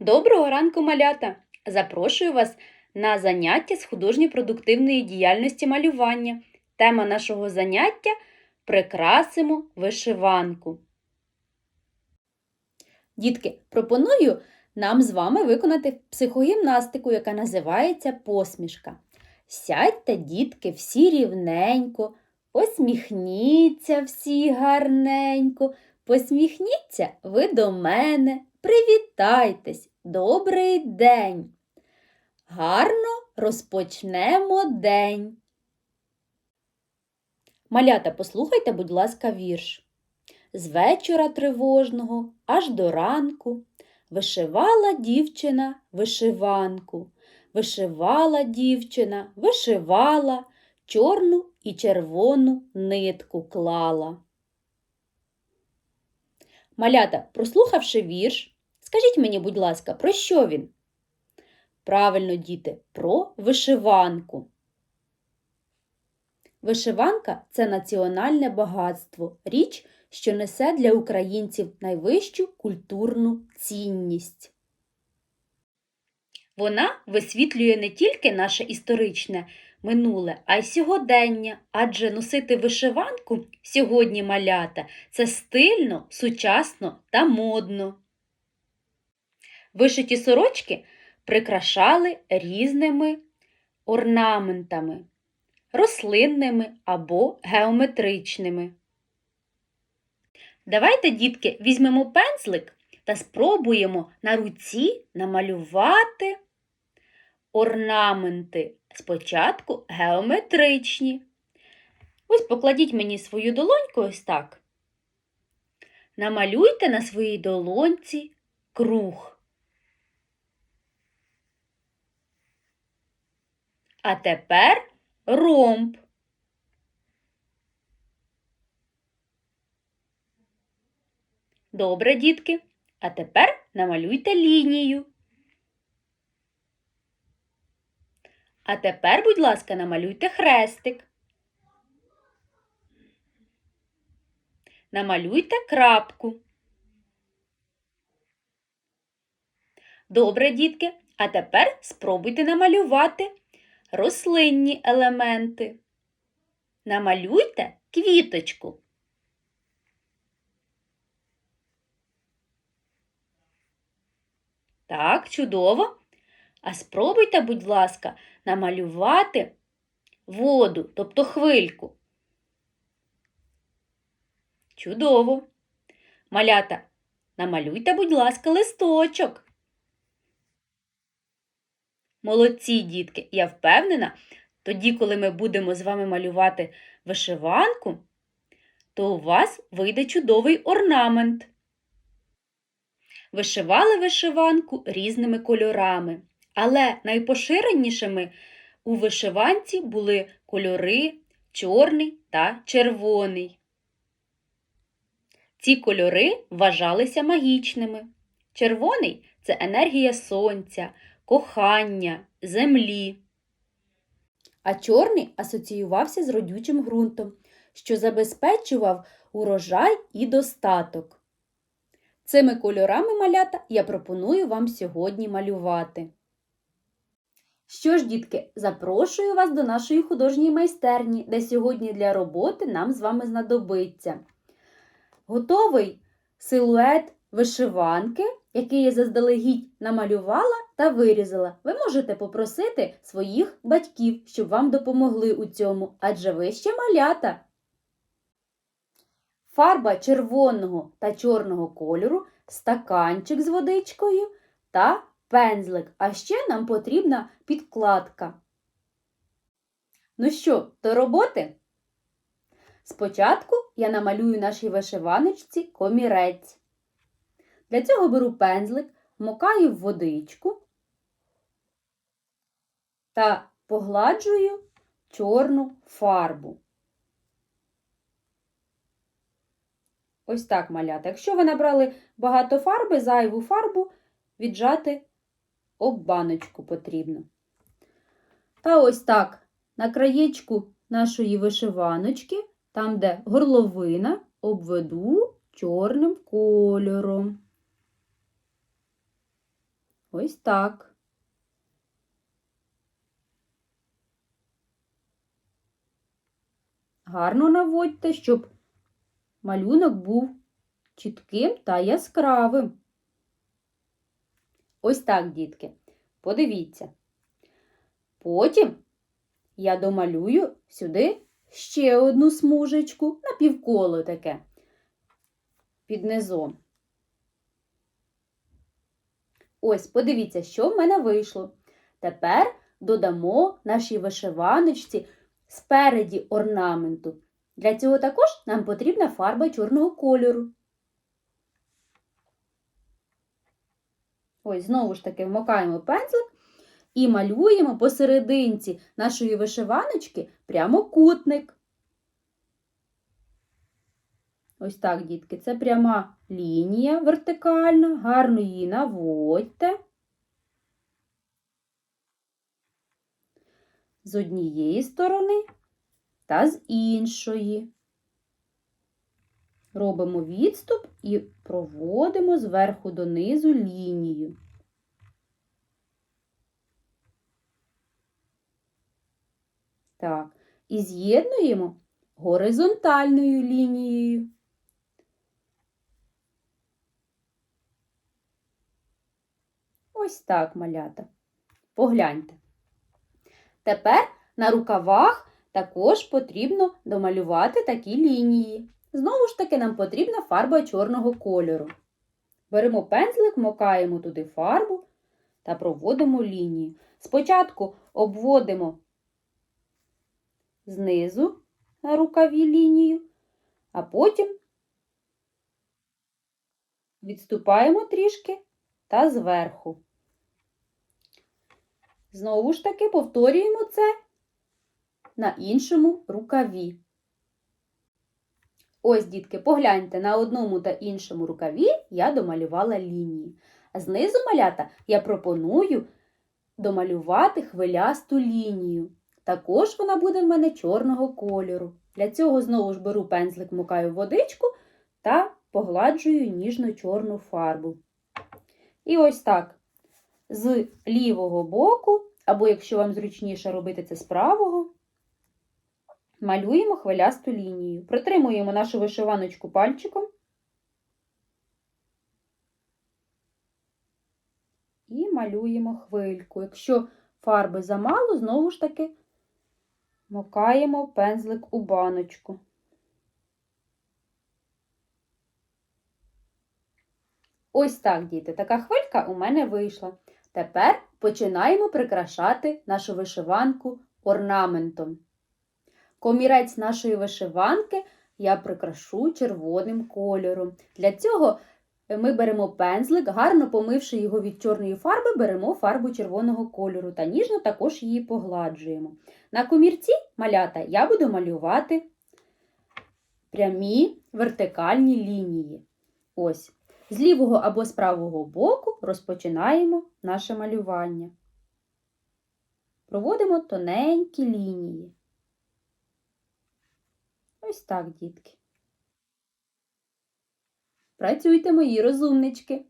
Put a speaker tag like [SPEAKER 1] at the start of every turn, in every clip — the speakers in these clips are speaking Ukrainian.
[SPEAKER 1] Доброго ранку, малята! Запрошую вас на заняття з художньо-продуктивної діяльності малювання. Тема нашого заняття Прикрасимо вишиванку. Дітки, пропоную нам з вами виконати психогімнастику, яка називається посмішка. Сядьте, дітки, всі рівненько, посміхніться всі гарненько, посміхніться ви до мене, привітайтесь, добрий день. Гарно розпочнемо день. Малята, послухайте, будь ласка, вірш. З вечора тривожного аж до ранку вишивала дівчина вишиванку. Вишивала дівчина, вишивала, чорну і червону нитку клала. Малята, прослухавши вірш, скажіть мені, будь ласка, про що він? Правильно, діти, про вишиванку. Вишиванка це національне багатство, річ, що несе для українців найвищу культурну цінність. Вона висвітлює не тільки наше історичне минуле, а й сьогодення, адже носити вишиванку сьогодні малята це стильно, сучасно та модно. Вишиті сорочки прикрашали різними орнаментами, рослинними або геометричними. Давайте, дітки, візьмемо пензлик та спробуємо на руці намалювати орнаменти. Спочатку геометричні. Ось покладіть мені свою долоньку ось так. Намалюйте на своїй долоньці круг. А тепер ромб. Добре, дітки. А тепер намалюйте лінію. А тепер, будь ласка, намалюйте хрестик. Намалюйте крапку. Добре, дітки. А тепер спробуйте намалювати рослинні елементи. Намалюйте квіточку. Так, чудово. А спробуйте, будь ласка, намалювати воду, тобто хвильку. Чудово. Малята, намалюйте, будь ласка, листочок. Молодці, дітки, я впевнена, тоді, коли ми будемо з вами малювати вишиванку, то у вас вийде чудовий орнамент. Вишивали вишиванку різними кольорами, але найпоширенішими у вишиванці були кольори чорний та червоний. Ці кольори вважалися магічними. Червоний це енергія сонця, кохання, землі. А чорний асоціювався з родючим ґрунтом, що забезпечував урожай і достаток. Цими кольорами малята я пропоную вам сьогодні малювати. Що ж, дітки, запрошую вас до нашої художньої майстерні, де сьогодні для роботи нам з вами знадобиться. Готовий силует вишиванки, який я заздалегідь намалювала та вирізала. Ви можете попросити своїх батьків, щоб вам допомогли у цьому, адже ви ще малята. Фарба червоного та чорного кольору, стаканчик з водичкою та пензлик. А ще нам потрібна підкладка. Ну що, до роботи? Спочатку я намалюю нашій вишиваночці комірець. Для цього беру пензлик, мокаю в водичку та погладжую чорну фарбу. Ось так малята. Якщо ви набрали багато фарби, зайву фарбу віджати об баночку потрібно. Та ось так на краєчку нашої вишиваночки, там, де горловина, обведу чорним кольором. Ось так. Гарно наводьте, щоб малюнок був чітким та яскравим. Ось так, дітки. Подивіться. Потім я домалюю сюди ще одну смужечку на півколо таке під низом. Ось, подивіться, що в мене вийшло. Тепер додамо нашій вишиваночці спереді орнаменту. Для цього також нам потрібна фарба чорного кольору. Ось, знову ж таки, вмокаємо пензлик і малюємо посерединці нашої вишиваночки прямокутник. Ось так, дітки, це пряма лінія вертикальна, гарно її наводьте. З однієї сторони та з іншої. Робимо відступ і проводимо зверху донизу лінію. Так, і з'єднуємо горизонтальною лінією. Ось так, малята. Погляньте. Тепер на рукавах також потрібно домалювати такі лінії. Знову ж таки, нам потрібна фарба чорного кольору. Беремо пензлик, мокаємо туди фарбу та проводимо лінію. Спочатку обводимо знизу на рукаві лінію, а потім відступаємо трішки та зверху. Знову ж таки повторюємо це на іншому рукаві. Ось, дітки, погляньте, на одному та іншому рукаві я домалювала лінії. А знизу малята я пропоную домалювати хвилясту лінію. Також вона буде в мене чорного кольору. Для цього знову ж беру пензлик, мукаю в водичку та погладжую ніжно-чорну фарбу. І ось так. З лівого боку, або якщо вам зручніше робити це з правого, малюємо хвилясту лінію. Притримуємо нашу вишиваночку пальчиком і малюємо хвильку. Якщо фарби замало, знову ж таки макаємо пензлик у баночку. Ось так, діти, така хвилька у мене вийшла. Тепер починаємо прикрашати нашу вишиванку орнаментом. Комірець нашої вишиванки я прикрашу червоним кольором. Для цього ми беремо пензлик, гарно помивши його від чорної фарби, беремо фарбу червоного кольору та ніжно також її погладжуємо. На комірці малята я буду малювати прямі вертикальні лінії. Ось. З лівого або з правого боку розпочинаємо наше малювання. Проводимо тоненькі лінії. Ось так, дітки. Працюйте, мої розумнички.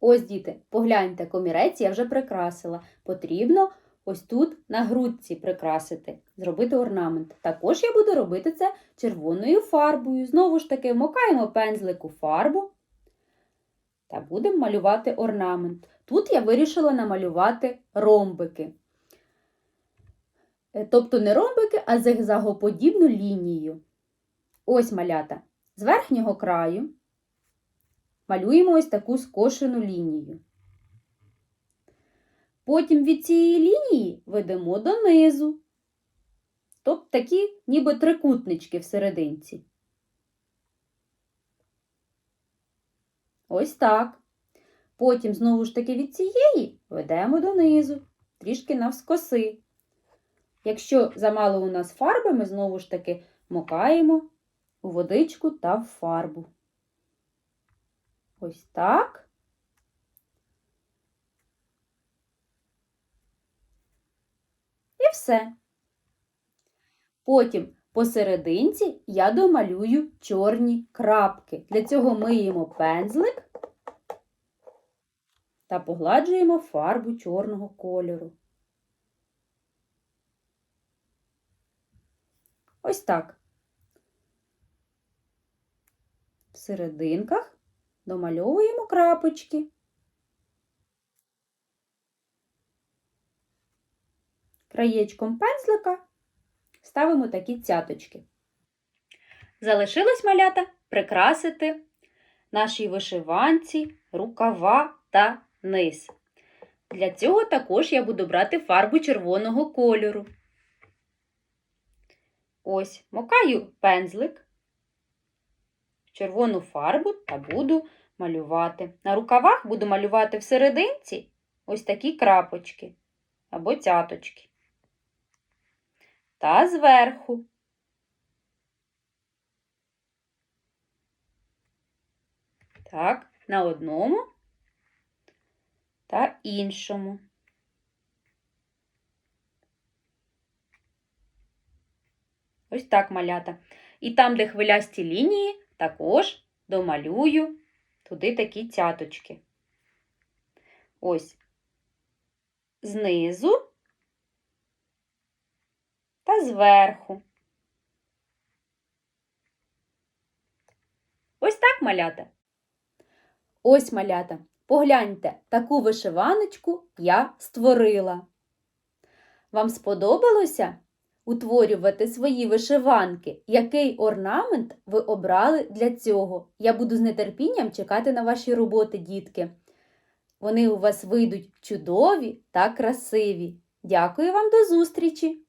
[SPEAKER 1] Ось, діти, погляньте, комірець я вже прикрасила. Потрібно ось тут на грудці прикрасити, зробити орнамент. Також я буду робити це червоною фарбою. Знову ж таки, вмокаємо пензлик у фарбу та будемо малювати орнамент. Тут я вирішила намалювати ромбики. Е, Тобто не ромбики, а зигзагоподібну лінію. Ось малята. З верхнього краю малюємо ось таку скошену лінію. Потім від цієї лінії ведемо донизу. Тобто такі ніби трикутнички всерединці. Ось так. Потім, знову ж таки, від цієї ведемо донизу, трішки навскоси. Якщо замало у нас фарби, ми знову ж таки мокаємо у водичку та в фарбу. Ось так. І все. Потім посерединці я домалюю чорні крапки. Для цього миємо пензлик та погладжуємо фарбу чорного кольору. Ось так. В серединках домальовуємо крапочки. Краєчком пензлика ставимо такі цяточки. Залишилось малята прикрасити нашій вишиванці, рукава та низ. Для цього також я буду брати фарбу червоного кольору. Ось, макаю пензлик в червону фарбу та буду малювати. На рукавах буду малювати в серединці ось такі крапочки або цяточки. Та зверху. Так, на одному та іншому. Ось так малята. І там, де хвилясті лінії, також домалюю туди такі цяточки. Ось знизу та зверху. Ось так малята. Ось малята. Погляньте, таку вишиваночку я створила. Вам сподобалося утворювати свої вишиванки? Який орнамент ви обрали для цього? Я буду з нетерпінням чекати на ваші роботи, дітки. Вони у вас вийдуть чудові та красиві. Дякую вам до зустрічі!